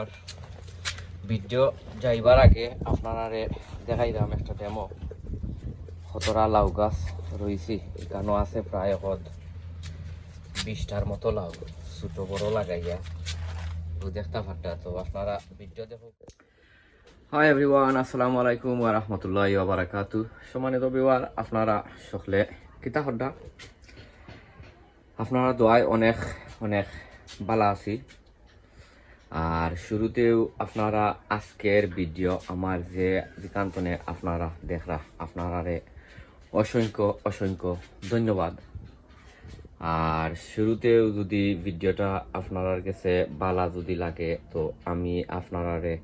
Beware video যাইবার আগে আপনারা দেখাইলাম একটা ডেমো লাউ গাছ রয়েছি এখানেও আছে প্রায় হদ বিশটার মতো লাউ, ছোট বড় লাগাইয়া। তো আপনারা হাই এভরিওয়ান আসসালামু আলাইকুম ওয়া রাহমাতুল্লাহি ওয়া বারাকাতু। সম্মানিত বিওয়ার আপনারা সকলে কিতা হড্ডা আপনারা দোয়ায় অনেক অনেক ভালো আছি। আর শুরুতেও আপনারা আজকের ভিডিও আমার যে বিকান্তনে আপনারা দেখরা, আপনারারে অসংখ্য অসংখ্য ধন্যবাদ। আর শুরুতেও যদি ভিডিওটা আপনার কাছে বালা যদি লাগে, তো আমি আপনারারে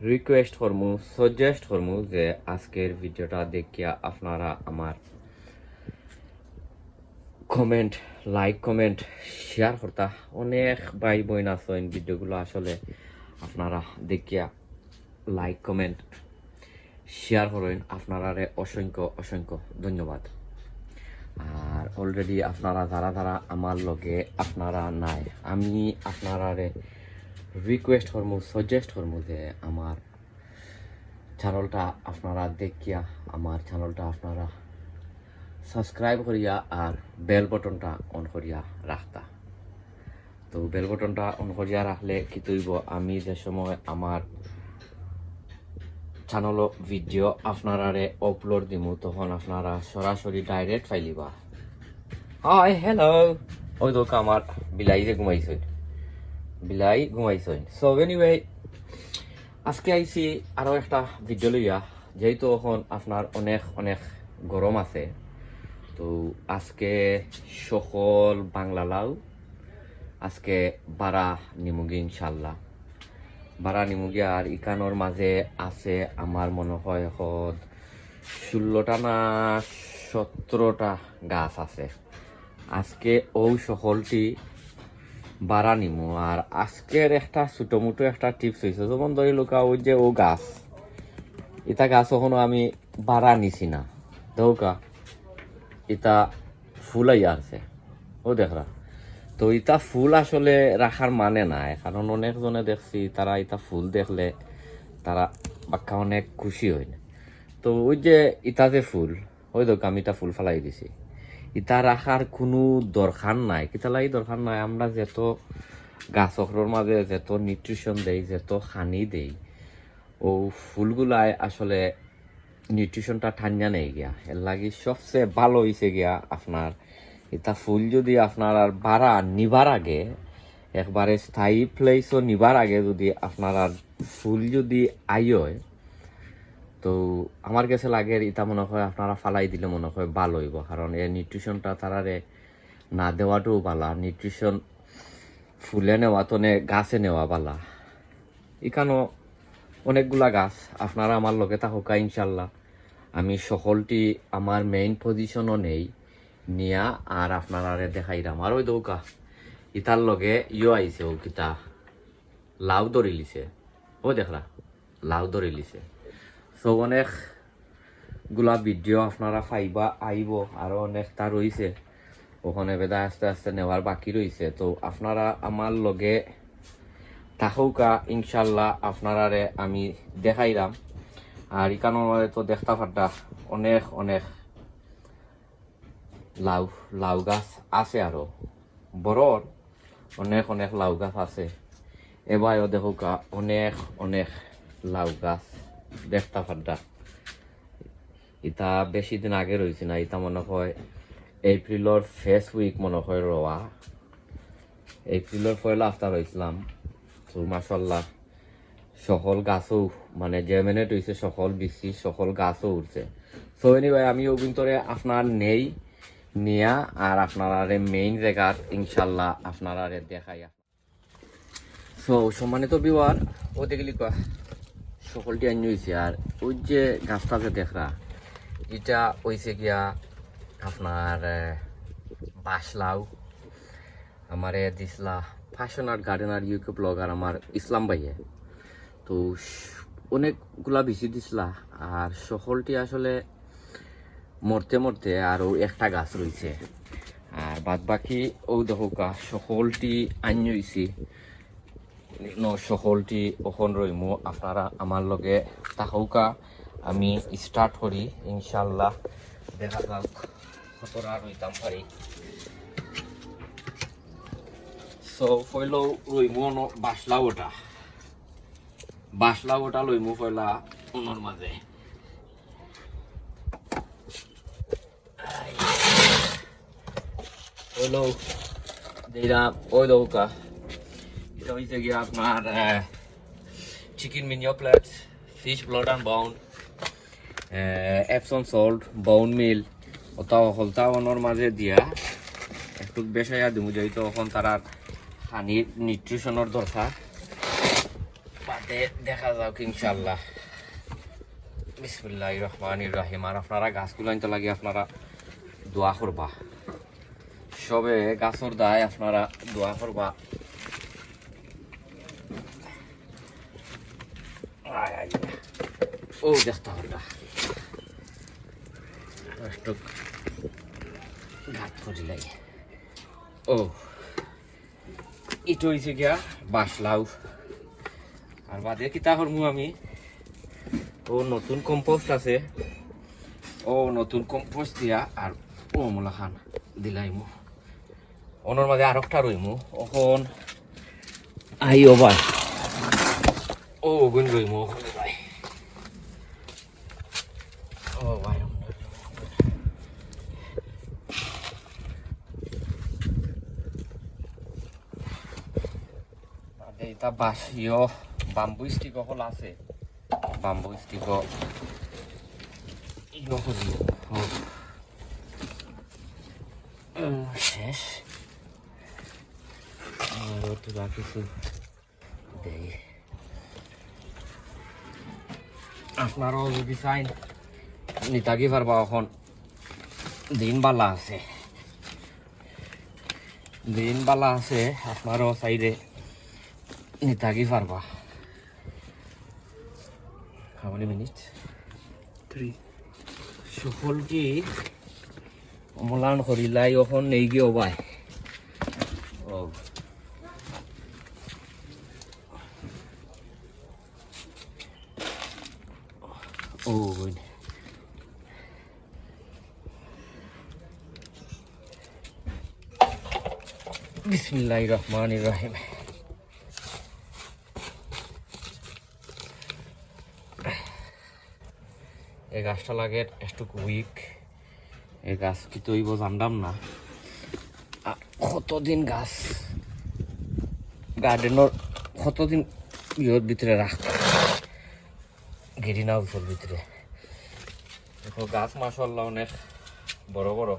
রিকোয়েস্ট করমু সাজেস্ট করমু যে আজকের ভিডিওটা দেখিয়া আপনারা আমার কমেন্ট লাইক কমেন্ট শেয়ার করতা। অনেক ভাই বোন আছেন ভিডিওগুলো আসলে আপনারা দেখিয়া লাইক কমেন্ট শেয়ার করেন। আপনারারে অসংখ্য অসংখ্য ধন্যবাদ। আর অলরেডি আপনারা যারা যারা আমার লগে আপনারা নাই, আমি আপনারারে রিকোয়েস্ট করমু সাজেস্ট করমু যে আমার চ্যানেলটা আপনারা দেখিয়া, আমার চ্যানেলটা আপনারা সাবস্ক্রাইব করিয়া আর বেল বটনটা অন করিয়া রাখতা তো বেল বটনটা অন করিয়া রাখলে কি তৈব আমি যে সময় আমার চ্যানেল ভিডিও আপনারারে আপলোড দিমু, তখন আপনারা সরাসরি ডাইরেক্ট ফাইলিবা হাই হ্যালো ওই দোক আমার বিলাই যে ঘুমাইছেন বিলাই ঘুমাইছেন সো এনিওয়ে আজকে আইছি আরও একটা ভিডিও লইয়া, যেহেতু এখন আপনার অনেক অনেক গরম আছে। তো আজকে সকল বাংলা লাউ আজকে বারা নিমুগি ইনশাল্লাহ বারা নিমুগি আর ইকানোর মাঝে আছে আমার মনে হয় হদ ষোলোটা না সতেরোটা গাছ আছে। আজকে ও সকলটি বারা নিমু আর আজকের একটা ছোটো মোটো একটা টিপস হয়েছে যেমন ধরি লোকা ওই যে ও গাছ এটা গাছ এখনও আমি বাড়া নিছি না। দৌকা ইটা ফুল আইয়া আছে। ও দেখরা। তো ইটা ফুল আসলে রাখার মানে নাই, কারণ অনেকজনে দেখছি তারা ইটা ফুল দেখলে তারা বাক্কা অনেক খুশি হয় না। তো ওই যে ইটা যে ফুল, ওই দেখ আমি ইটা ফুল ফেলাই দিছি। ইতা রাখার কোনো দরকার নাই, কিতা লাগি দরকার নাই, আমরা যেত গাছ গাছকর মাঝে যেত নিউট্রিশন দেই, যেত খানি দেই, ও ফুলগুলাই আসলে নিউট্রিশনটা ঠান্ডা নেই গিয়া। এর লাগি সবচেয়ে ভালো হয়েছে গিয়া আপনার, এটা ফুল যদি আপনার আর বাড়া নিবার আগে, একবারে স্থায়ী প্লেসও নিবার আগে যদি আপনার আর ফুল যদি আইয় তো আমার কাছে লাগে এটা মনে হয় আপনারা ফালাই দিলে মনে হয় ভালো হইব। কারণ এই নিউট্রিশনটা তারারে না দেওয়াটাও ভালো নিউট্রিশন ফুলে নেওয়া তো নে, গাছে নেওয়া ভালা। এখানেও অনেকগুলা গাছ আপনারা আমার লগে থাকা ইনশাল্লাহ আমি সকলটি আমার মেইন পজিশনও নেই, নিয়া আর আপনারা দেখাইলাম আর ওই দৌকা, ইতার লগে ইয়ে আইছে ও কিতা, লাউ ধরি লিছে। ও দেখলা, লাউ ধরি লিছে। সো অনেকগুলা ভিডিও আপনারা ফাইবা আইব, আরও অনেক তা রয়েছে ওখানে বেদা আস্তে আস্তে নেওয়ার বাকি রয়েছে তো আপনারা আমার লগে থাকুকা ইনশাল্লাহ আপনারারে আমি দেখাইলাম। আর ইকানোর তো দেখতে পারটা অনেক অনেক লাউ লাউ গাছ আছে আরও। বড় অনেক অনেক লাউ গাছ আছে। এবারও দেখুকা, অনেক অনেক লাউ গাছ দেখতে পারটা ইতা বেশি দিন আগে রয়েছে না, ইতা মনে হয় এপ্রিলর ফেস উইক মনে হয় রোয়া। এপ্রিলর পয়লা আফতার হয়েছিলাম মাসাল্লাহ সকল গাছও মানে যে মিনিট হয়েছে সকল বিসি সকল গাছও উঠছে সো এনিওয়ে আমি অভিন্তরে আপনার নেই, নিয়া, আর আপনারা মেইন জায়গার ইনশাল্লাহ আপনারা দেখাই সো সম্মানিত বিওয়ার ও দেখলি কয়া সকলটি আনি হয়েছে আর ওই যে গাছটা যে দেখরা, এটা হয়েছে গিয়া আপনার বাসলাউ আমারে দিসলা ফ্যাশন আর ইউকে ব্লগার আমার ইসলাম ভাইয়ে। তো অনেকগুলা বেশি দিসলা আর সকলটি আসলে মরতে মরতে আরও একটা গাছ রয়েছে। আর বাদ বাকি ও দেখা সকলটি আন্য হয়েছি ন সকলটি অখন রইমু, আপনারা আমার লগে তাহৌকা আমি স্টার্ট করি ইনশাল্লাহ দেখা যাক কতটা রইতাম পারি। সো রইমু ন বাসলা ওটা বাসলা ওটা লইমু পয়লা উনোর মাঝে হলো যেটা ওই দৌকা এটা হয়েছে গিয়ে আপনার chicken মিনিও plate fish blood and বাউন Epson salt বাউন মিল ওটাও হলতা অনর মাঝে দিয়া একটু বেসাইয়া দিমু যেহেতু এখন তারা পানির নিউট্রিশনের দরকার বাদে দেখা যাক ইনশাল্লাহ বিসমুল্লাহ রহমান রাহিম আর আপনারা গাছগুলো আনতে লাগে আপনারা দোয়া করবা সবে গাছর দায় আপনারা দোয়া করবা। ও দেখতে হল্লা একটু ঘাট করিলাই ও ইটো হয়েছে গিয়া বাসলাও আর বাদে কিতা হরমু আমি? ও নতুন কম্পোস্ট আছে। ও নতুন কম্পোস্ট দিয়া আর ও মোলা খান দিলাইমু। অনর মাঝে আর একটা রইমু। অখন আই ও ভাই ও গুণ রইমু ওখানে ভাই ও ভাই এটা বাস ইয় বাম্বু স্টিক অকল আছে। বাম্বু স্টিক ইয় শেষ। আরও তো কিছু দেই। আপনারও যদি চাইন নিতাকি পারবা এখন? দিন বালা আছে। দিন বালা আছে, আপনারও সাইডে নিতাকি পারবা How many minutes? Three. সকলটি Amlan হরিলাই এখন নেই গিয়ে ওবাই ও ও বিসমিল্লাহ রহমান রহিম এই গাছটা লাগে একটু উইক এই গাছ কি তৈব জানতাম না। কতদিন গাছ গার্ডেনের কতদিন ইয়ের ভিতরে রাখ গ্রিন হাউসের ভিতরে দেখো গাছ মাসাল্লাহ অনেক বড় বড়।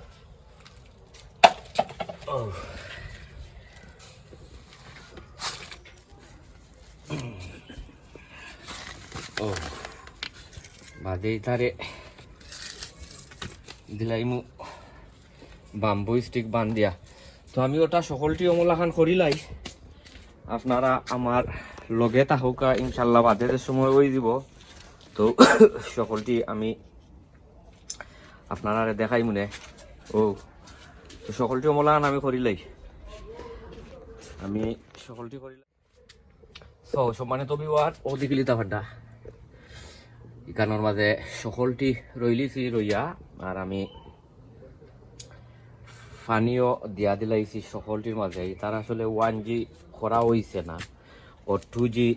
বাদে তারে দিলাইমু বাম্বু স্টিক বান দিয়া তো আমি ওটা সকলটি অমলাখান করিলাই। আপনারা আমার লগে তাহকা ইনশাল্লাহ বাদে সময় ওই দিব। তো সকলটি আমি আপনারা দেখাই মনে ও, তো সকলটি অমলাখান আমি করিলাই। আমি সকলটি করিলাই। সো, সম্মানিত বিবার ও দিকিলিতা ভাড্ডা ইকানোর মাঝে সকলটি রইলিছি, রইয়া, আর আমি পানিও দিয়া দিলাইছি সকলটির মাঝে তার আসলে ওয়ান জি করা হইছে না। ও টু জি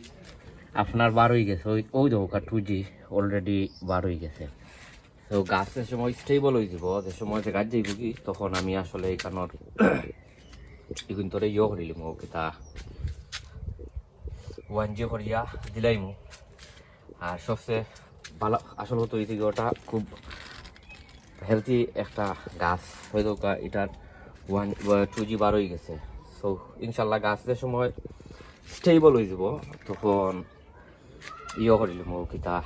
আপনার বার হয়ে গেছে। ওই ওই দোকা টু জি অলরেডি বার হয়ে গেছে। তো গাছ গাছের সময় স্টেবল হয়ে যাব, যে সময় যে গাছ যাইব কি, তখন আমি আসলে এখানোর এগুন তোরে ইয়ে করিলিম ও কিতা ওয়ান জি করিয়া দিলাইমু আর সবচেয়ে ভালো আসল হতো এই ওটা খুব হেলদি একটা গাছ। হয়তো এটার ওয়ান টু জি বার হয়ে গেছে। সো ইনশাল্লাহ গাছের সময় স্টেবল হয়ে যাব। তখন ইয়ে করিল কিতা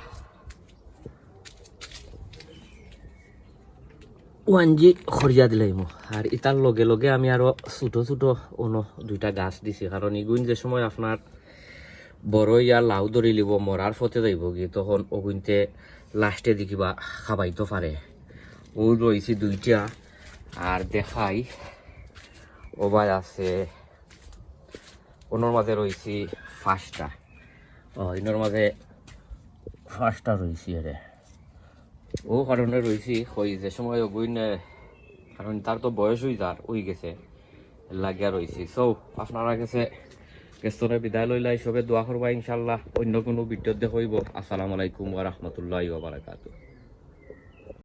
ওয়ান জি খরিয়া দিলাই আর ইটার লগে লগে আমি আরও ছোট ছোট অন্য দুইটা গাছ দিছি। কারণ ইগুন যে সময় আপনার বড় ইয়া লাউ ধরি লিব মরার ফতে যাইব কি তখন অগুনতে লাস্টে দেখিবা খাবাইতে পারে ও রয়েছে দুইটা আর দেখাই ওবাই আছে। ওনার মাঝে রয়েছে ফার্স্টটা ও ইনোর মাঝে ফার্স্টটা রয়েছি রে ও কারণে রয়েছি হই যে সময় ওগুইন কারণ তার তো বয়স হই যার ওই গেছে। লাগিয়া রয়েছি সো আপনারা কাছে গেস্তরে বিদায় লইলাই সবে দোয়া করবা ইনশাল্লাহ অন্য কোনো ভিডিওতে হইব আসসালামু আলাইকুম ওয়া বারাকাতুহু